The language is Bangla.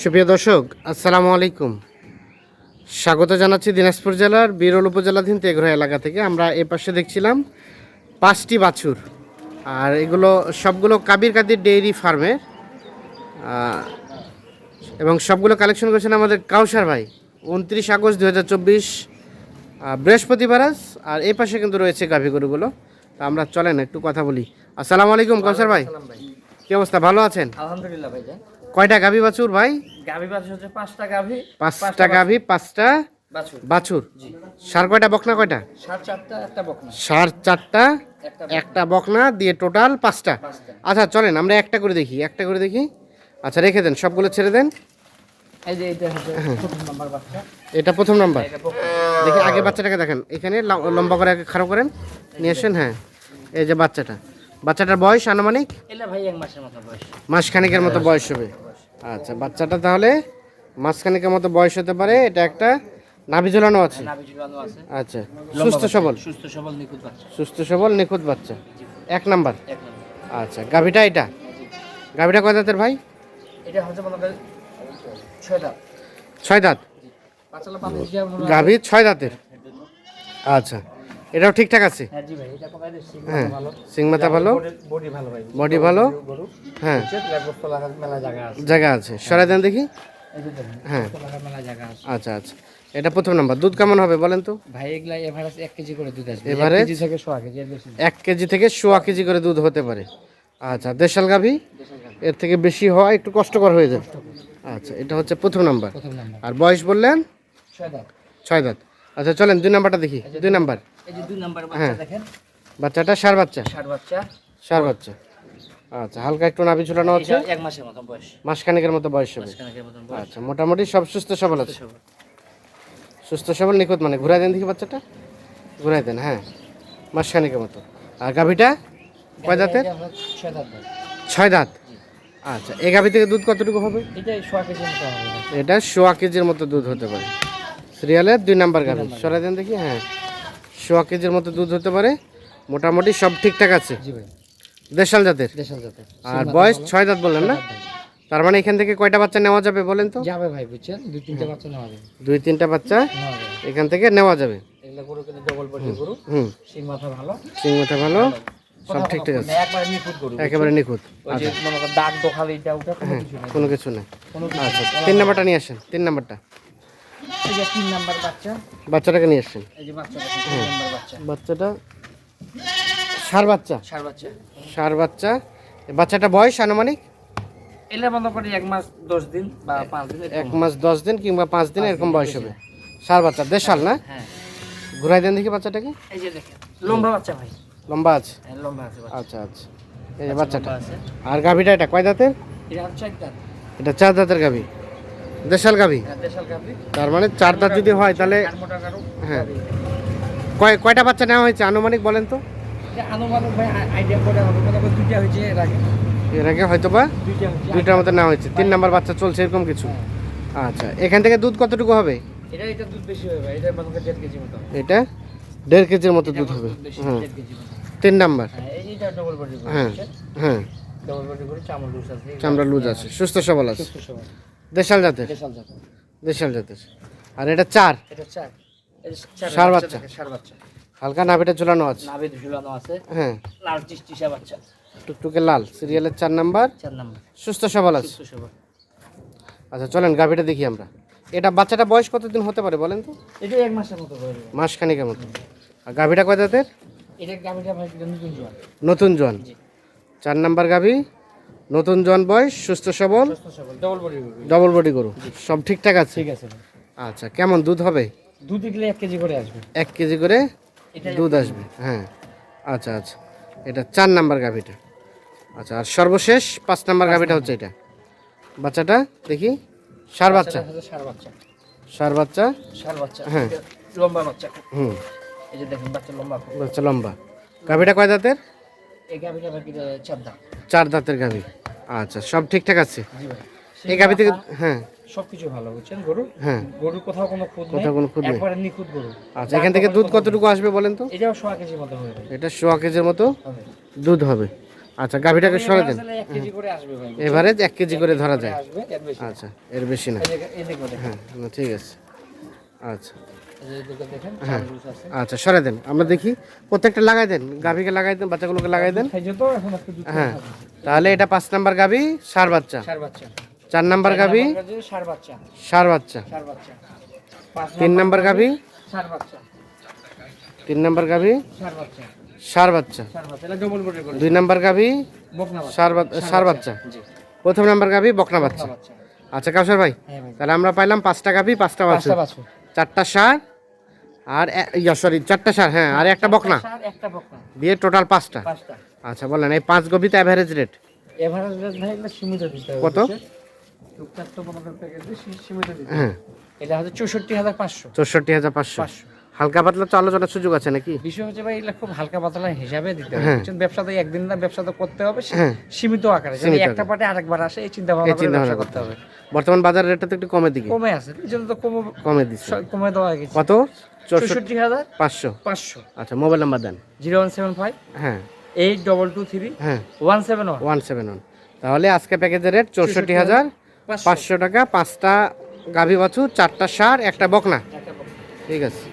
সুপ্রিয় দর্শক, আসসালামু আলাইকুম। স্বাগত জানাচ্ছি দিনাজপুর জেলার বিরল উপজেলাধীন তেঘরা এলাকা থেকে। আমরা এ পাশে দেখছিলাম পাঁচটি বাছুর, আর এগুলো সবগুলো কাবির কাদির ডেইরি ফার্মের এবং সবগুলো কালেকশন করেছেন আমাদের কাউসার ভাই। উনত্রিশ আগস্ট দু হাজার চব্বিশ বৃহস্পতিবার আর এই পাশে কিন্তু রয়েছে গাভী গরুগুলো। তা আমরা চলেন একটু কথা বলি। আসসালামু আলাইকুম, কাউসার ভাই। কি অবস্থা? ভালো আছেন? আলহামদুলিল্লাহ ভাই যান কয়টা গাভী বাছুর ভাই? গাভী বাছুর হচ্ছে পাঁচটা গাভী পাঁচটা গাভী পাঁচটা বাছুর। সার কয়টা বকনা কয়টা? সার চারটা একটা বকনা। দিয়ে টোটাল পাঁচটা। আচ্ছা চলেন আমরা একটা করে দেখি একটা করে দেখি। আচ্ছা রেখে দেন সবগুলো ছেড়ে দেন। এই যে এটা হচ্ছে প্রথম নাম্বার বাচ্চা। এটা প্রথম নাম্বার। দেখি আগে বাচ্চাটাকে দেখেন। এখানে লম্বা করে আগে খারাপ করেন। নিয়ে আসেন হ্যাঁ। এই যে বাচ্চাটা। বাচ্চাটার বয়স আনুমানিক? মাসখানেকের মতো বয়স হবে। আচ্ছা বাচ্চাটা তাহলে মাসখানেকের মতো বয়স হতে পারে। এটা একটা নাভি আছে? ঝুলানো আছে। আচ্ছা সুস্থ সবল? সুস্থ সবল নিখুঁত বাচ্চা। এক নাম্বার? আচ্ছা গাভিটা এটা। গাভিটা কয় দাঁতের ভাই? এটা হচ্ছে করেন ছয় দাঁত। মনে হয়- গাভি ছয় দাঁতের? আচ্ছা এটাও ঠিকঠাক আছে? হ্যাঁ জি ভাই এটা কোথায় সিং হ্যাঁ ভালো। বডি ভালো? হ্যাঁ। জায়গা আছে। সরাই দেন দেখি। হ্যাঁ। আচ্ছা আচ্ছা। এটা প্রথম নাম্বার। দুধ কেমন হবে বলেন তো? ভাই এগুলা এভারেজ এক কেজি করে দুধ আসবে। Average? এক কেজি থেকে সোয়া কেজি এর বেশি। না। এক কেজি থেকে সোয়া কেজি করে দুধ হতে পারে। আচ্ছা দেশাল গাভি। এর থেকে বেশি হওয়া একটু কষ্টকর হয়ে যায় আচ্ছা এটা হচ্ছে প্রথম নাম্বার। প্রথম নাম্বার। আর বয়স বললেন? ছয় দাঁত। ছয় দাঁত। আচ্ছা চলেন দুই নাম্বারটা দেখি। দুই নাম্বার। এই যে দুই নাম্বার হ্যাঁ। বাচ্চা দেখেন। বাচ্চাটা সার বাচ্চা? ষাট বাচ্চা। সার বাচ্চা। আচ্ছা হালকা একটু নাভি ঝুলানো আছে এক মাসের মতো বয়স। মাসখানেকের মতো বয়স হবে। আচ্ছা মোটামুটি সব সুস্থ সবল আছে। সুস্থ সবল। নিখুঁত মানে। ঘুরাই দেন দেখি বাচ্চাটা। ঘুরাই দেন হ্যাঁ। মাসখানেকের মতো। আর গাভিটা? কয় দাঁতের? ছয় দাঁত ছয় দাঁত। আচ্ছা এই গাভি থেকে দুধ কতটুকু হবে? এটা সোয়া কেজির মতো হবে। এটা সোয়া কেজির মতো দুধ হতে পারে। সিরিয়ালের দুই নাম্বার গাভি। সরাই দেন দেখি হ্যাঁ। সোয়া কেজির মতো দুধ হতে পারে। মোটামুটি সব ঠিকঠাক আছে। দেশাল জাতের? দেশাল জাতের। আর বয়স ছয় দাঁত বললেন না? তার মানে এখান থেকে কয়টা বাচ্চা নেওয়া যাবে বলেন তো? যাবে ভাই বুঝছেন? দুই তিনটা বাচ্চা নেওয়া যাবে। দুই তিনটা বাচ্চা এখান থেকে নেওয়া যাবে। এগুলো গরু কিন্তু ডবল বডি গরু। হুম। সিং মাথা ভালো। সিং মাথা ভালো। সব ঠিকঠাক আছে। একবারে নিখুঁত গরু একেবারে নিখুঁত। ওই যে করেন দাগ দোখাল এটা ওটা কোনো কিছু কোনো কিছু নেই। কোনো কিছু আচ্ছা তিন নাম্বারটা নিয়ে আসেন তিন নাম্বারটা। এই যে তিন নাম্বার বাচ্চা। বাচ্চাটাকে নিয়ে এই যে বাচ্চা তিন নাম্বার বাচ্চা। বাচ্চাটা? সার বাচ্চা? সার বাচ্চা। বাচ্চাটা বয়স আনুমানিক? এলে মনে করি এক মাস দশ দিন বা পাঁচ দিন এক মাস দশ দিন কিংবা পাঁচ দিন এরকম বয়স হবে। সার বাচ্চা না? হ্যাঁ। ঘুরাই দেন দেখি বাচ্চাটাকে। এই যে দেখেন লম্বা বাচ্চা ভাই। লম্বা আছে? হ্যাঁ লম্বা আছে আচ্ছা আচ্ছা। এই বাচ্চাটা। আর গাভিটা এটা কয় দাঁতের? এটা একটা এটা চার দাঁতের গাভি। দেশাল গাভি গাভি তার মানে চার দাঁত যদি হয় তাহলে হ্যাঁ। কয় কয়টা বাচ্চা নেওয়া হয়েছে? আনুমানিক বলেন তো। এর আগে। হয়তো বা দুইটার মতো নেওয়া হয়েছে। তিন নাম্বার বাচ্চা চলছে এরকম কিছু। আচ্ছা এখান থেকে দুধ কতটুকু হবে? এটা দেড় কেজির মতো দুধ হবে। মতো। তিন নাম্বার। হ্যাঁ হ্যাঁ হ্যাঁ। চামড় লুজ আছে। সুস্থ সবল আছে। দেশাল জাতের? দেশাল জাত দেশাল জাতের। আর এটা চার? এটা চার। ষাঁড় বাচ্চা। ষাঁড় বাচ্চা। হালকা নাভিটা ঝুলানো আছে। নাভি ঝুলানো আছে। হ্যাঁ। লাল বাচ্চা। টুকটুকে লাল। সিরিয়ালের চার নাম্বার। চার নাম্বার। সুস্থ সবল আছে। সুস্থ সবল। আচ্ছা চলেন গাভিটা দেখি আমরা। এটা বাচ্চাটা বয়স কতদিন হতে পারে বলেন তো? এটা এক মাসের মতো মতো। আর গাভিটা কয় দাঁতের এটা গাভিটা নতুন জোয়ান। নতুন জন চার নাম্বার গাভি? নতুন জন বয়স সুস্থ সবল ডবল বডি গরু। সব ঠিকঠাক আছে? ঠিক আছে আচ্ছা কেমন দুধ হবে? দুধ দিলে এক কেজি করে আসবে। এক কেজি করে দুধ আসবে হ্যাঁ। আচ্ছা আচ্ছা। এটা চার নাম্বার গাভিটা। আচ্ছা আর সর্বশেষ পাঁচ নাম্বার গাভিটা হচ্ছে এটা। বাচ্চাটা দেখি? সার বাচ্চা? ষাঁড় বাচ্চা। সার বাচ্চা? হ্যাঁ। লম্বা বাচ্চা। হুম। এই যে দেখেন বাচ্চা লম্বা। বাচ্চা লম্বা। গাভিটা কয় দাঁতের? এই গাভিটা চার দাম চার দাঁতের গাভি। আচ্ছা সব ঠিকঠাক আছে? জি ভাই। এই গাভি থেকে হ্যাঁ। সবকিছু ভালো বুঝছেন? গরু? হ্যাঁ। গরুর কোথাও কোনো খুদ নেই কোথাও কোনো খুদ নেই। একবারে নিখুঁত গরু। আচ্ছা এখান থেকে দুধ কতটুকু আসবে বলেন তো? এটাও সোয়া কেজির মতো যাবে এটা সোয়া কেজির মতো দুধ হবে। আচ্ছা গাভীটাকে সরে দেন আসলে এক কেজি করে আসবে ভাই এভারেজ এক কেজি করে ধরা যায়। আচ্ছা এর বেশি না। হ্যাঁ না, ঠিক আছে। আচ্ছা। হ্যাঁ। আচ্ছা সরে দেন আমরা দেখি প্রত্যেকটা লাগাই দেন গাভীকে লাগাই দেন বাচ্চাগুলোকে লাগাই দেন হ্যাঁ তাহলে এটা পাঁচ নাম্বার গাভী সার বাচ্চা চার নাম্বার গাভী সার বাচ্চা সার বাচ্চা তিন নাম্বার গাভী সার বাচ্চা তিন নাম্বার গাভী সার বাচ্চা সার বাচ্চা দুই নাম্বার গাভী সার বাচ্চা প্রথম নাম্বার গাভী বকনা বাচ্চা আচ্ছা কাউসার ভাই হ্যাঁ তাহলে আমরা পাইলাম পাঁচটা গাভী পাঁচটা বাচ্চা চারটা সার আর ইয়া সরি চারটা সার হ্যাঁ আর একটা বকনা। একটা বকনা। দিয়ে টোটাল পাঁচটা। পাঁচটা। আচ্ছা বলেন এই পাঁচ গভিতে অ্যাভারেজ রেট এভারেজ রেট ভাই এগুলো সীমিত দিতে হবে কত? টুকটাক তো সীমিত দিতে হ্যাঁ। এটা হচ্ছে চৌষট্টি হাজার পাঁচশো। চৌষট্টি হাজার পাঁচশো। হালকা পাতলা তো আলোচনার সুযোগ আছে নাকি? বিষয় হচ্ছে ভাই এগুলো খুব হালকা পাতলা হিসাবে দিতে হবে হ্যাঁ। ব্যবসা তো একদিন না ব্যবসা তো করতে হবে হ্যাঁ। সীমিত আকারে। যদি একটা পার্টে আরেকবার আসে এই চিন্তা ভাবনা চিন্তা ভাবনা করতে হবে। বর্তমান বাজার রেটটা তো একটু কমে দিকে। কমে আছে এই জন্য তো কমে কমে দিচ্ছে। কমে দেওয়া গেছে। কত? চৌষট্টি হাজার পাঁচশো। পাঁচশো। আচ্ছা মোবাইল নাম্বার দেন। জিরো ওয়ান সেভেন ফাইভ হ্যাঁ। এইট ডবল টু থ্রি হ্যাঁ। One seven one. One seven one. তাহলে আজকে প্যাকেজের রেট চৌষট্টি হাজার পাঁচশো। পাঁচশো টাকা পাঁচটা গাভী বাছু চারটা সার একটা বকনা। ঠিক আছে।